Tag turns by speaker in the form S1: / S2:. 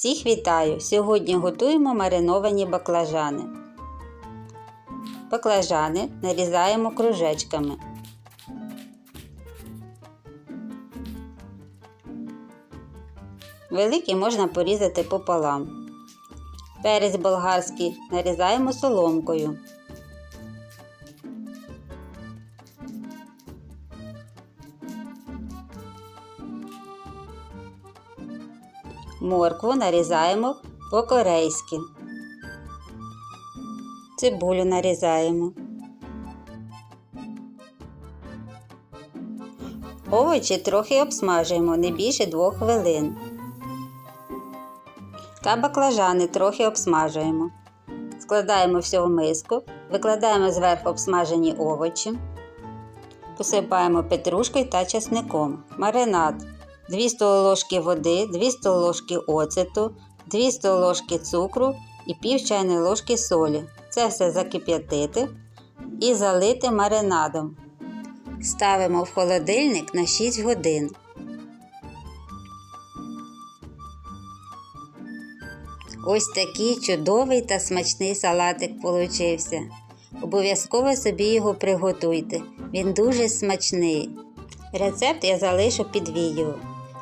S1: Всіх вітаю! Сьогодні готуємо мариновані баклажани. Баклажани нарізаємо кружечками. Великі можна порізати пополам. Перець болгарський нарізаємо соломкою. Моркву нарізаємо по-корейськи. Цибулю нарізаємо. Овочі трохи обсмажуємо не більше 2 хвилин. Та баклажани трохи обсмажуємо. Складаємо все в миску, викладаємо зверху обсмажені овочі, посипаємо петрушкою та чесником. Маринад 2 столові води, 2 столові оцету, 2 столові цукру і пів чайної ложки солі. Це все закип'ятити і залити маринадом. Ставимо в холодильник на 6 годин. Ось такий чудовий та смачний салатик получився. Обов'язково собі його приготуйте. Він дуже смачний. Рецепт я залишу під відео.